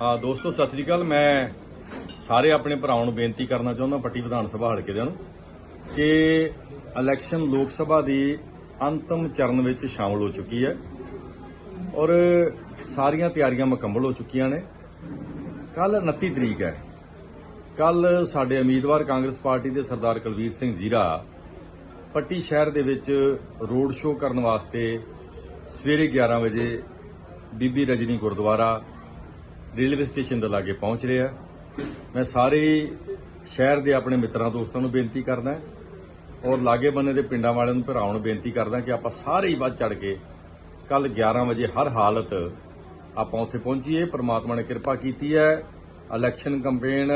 ਹਾਂ, ਦੋਸਤੋ, ਸਤਿ ਸ੍ਰੀ ਅਕਾਲ। ਮੈਂ ਸਾਰੇ ਆਪਣੇ ਭਰਾਵਾਂ ਨੂੰ ਬੇਨਤੀ ਕਰਨਾ ਚਾਹੁੰਦਾ, ਪੱਟੀ ਵਿਧਾਨ ਸਭਾ ਹਲਕੇ ਦੇ ਨੂੰ, ਕਿ ਇਲੈਕਸ਼ਨ ਲੋਕ ਸਭਾ ਦੀ ਅੰਤਮ ਚਰਨ ਵਿੱਚ ਸ਼ਾਮਲ ਹੋ ਚੁੱਕੀ ਹੈ ਔਰ ਸਾਰੀਆਂ ਤਿਆਰੀਆਂ ਮੁਕੰਮਲ ਹੋ ਚੁੱਕੀਆਂ ਨੇ। ਕੱਲ 29 ਤਰੀਕ ਹੈ। ਕੱਲ ਸਾਡੇ ਉਮੀਦਵਾਰ ਕਾਂਗਰਸ ਪਾਰਟੀ ਦੇ ਸਰਦਾਰ ਕੁਲਵੀਰ ਸਿੰਘ ਜ਼ੀਰਾ ਪੱਟੀ ਸ਼ਹਿਰ ਦੇ ਵਿੱਚ ਰੋਡ ਸ਼ੋਅ ਕਰਨ ਵਾਸਤੇ ਸਵੇਰੇ 11 ਵਜੇ ਬੀਬੀ ਰਜਨੀ ਗੁਰਦੁਆਰਾ ਰੇਲਵੇ ਸਟੇਸ਼ਨ ਦੇ ਲਾਗੇ ਪਹੁੰਚ ਰਿਹਾ ਮੈਂ ਸਾਰੇ ਸ਼ਹਿਰ ਦੇ ਆਪਣੇ ਮਿੱਤਰਾਂ ਦੋਸਤਾਂ ਨੂੰ ਬੇਨਤੀ ਕਰਦਾ ਔਰ ਲਾਗੇ ਬੰਨੇ ਦੇ ਪਿੰਡਾਂ ਵਾਲਿਆਂ ਨੂੰ ਭਰਾਵਾਂ ਨੂੰ ਬੇਨਤੀ ਕਰਦਾ ਕਿ ਆਪਾਂ ਸਾਰੇ ਹੀ ਵੱਧ ਚੜ ਕੇ ਕੱਲ 11 ਵਜੇ ਹਰ ਹਾਲਤ ਆਪਾਂ ਉੱਥੇ ਪਹੁੰਚੀਏ। ਪ੍ਰਮਾਤਮਾ ਨੇ ਕਿਰਪਾ ਕੀਤੀ ਹੈ। ਇਲੈਕਸ਼ਨ ਕੰਪੇਨ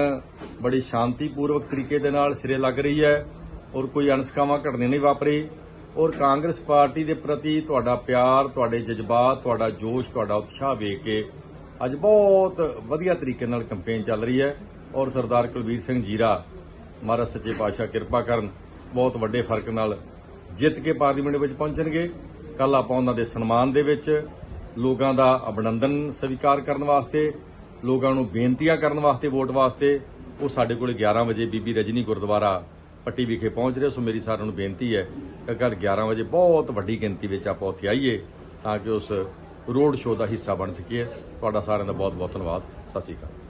ਬੜੀ ਸ਼ਾਂਤੀਪੂਰਵਕ ਤਰੀਕੇ ਦੇ ਨਾਲ ਸਿਰੇ ਲੱਗ ਰਹੀ ਹੈ ਔਰ ਕੋਈ ਅਣਸਕਾਵਾਂ ਘਟਨੇ ਨਹੀਂ ਵਾਪਰੀ। ਔਰ ਕਾਂਗਰਸ ਪਾਰਟੀ ਦੇ ਪ੍ਰਤੀ ਤੁਹਾਡਾ ਪਿਆਰ, ਤੁਹਾਡੇ ਜਜ਼ਬਾਤ, ਤੁਹਾਡਾ ਜੋਸ਼, ਤੁਹਾਡਾ ਉਤਸ਼ਾਹ ਵੇਖ ਕੇ ਅੱਜ ਬਹੁਤ ਵਧੀਆ ਤਰੀਕੇ ਨਾਲ ਕੈਂਪੇਨ ਚੱਲ ਰਹੀ ਹੈ ਔਰ ਸਰਦਾਰ ਕੁਲਵੀਰ ਸਿੰਘ ਜੀਰਾ, ਮਹਾਰਾਜ ਸੱਚੇ ਪਾਤਸ਼ਾਹ ਕਿਰਪਾ ਕਰਨ, ਬਹੁਤ ਵੱਡੇ ਫ਼ਰਕ ਨਾਲ ਜਿੱਤ ਕੇ ਪਾਰਲੀਮੈਂਟ ਵਿੱਚ ਪਹੁੰਚਣਗੇ। ਕੱਲ ਆਪਾਂ ਉਹਨਾਂ ਦੇ ਸਨਮਾਨ ਦੇ ਵਿੱਚ ਲੋਕਾਂ ਦਾ ਅਭਿਨੰਦਨ ਸਵੀਕਾਰ ਕਰਨ ਵਾਸਤੇ, ਲੋਕਾਂ ਨੂੰ ਬੇਨਤੀਆਂ ਕਰਨ ਵਾਸਤੇ ਵੋਟ ਵਾਸਤੇ, ਉਹ ਸਾਡੇ ਕੋਲ 11 ਵਜੇ ਬੀਬੀ ਰਜਨੀ ਗੁਰਦੁਆਰਾ ਪੱਟੀ ਵਿਖੇ ਪਹੁੰਚ ਰਹੇ, ਸੋ ਮੇਰੀ ਸਾਰਿਆਂ ਨੂੰ ਬੇਨਤੀ ਹੈ ਕਿ ਕੱਲ 11 ਵਜੇ ਬਹੁਤ ਵੱਡੀ ਗਿਣਤੀ ਵਿੱਚ ਆਪਾਂ ਉੱਥੇ ਆਈਏ, ਤਾਂ ਕਿ ਉਸ ਰੋਡ ਸ਼ੋਅ ਦਾ ਹਿੱਸਾ ਬਣ ਸਕੀਏ ਤੁਹਾਡਾ ਸਾਰਿਆਂ ਦਾ ਬਹੁਤ ਬਹੁਤ ਧੰਨਵਾਦ। ਸਤਿ ਸ਼੍ਰੀ ਅਕਾਲ।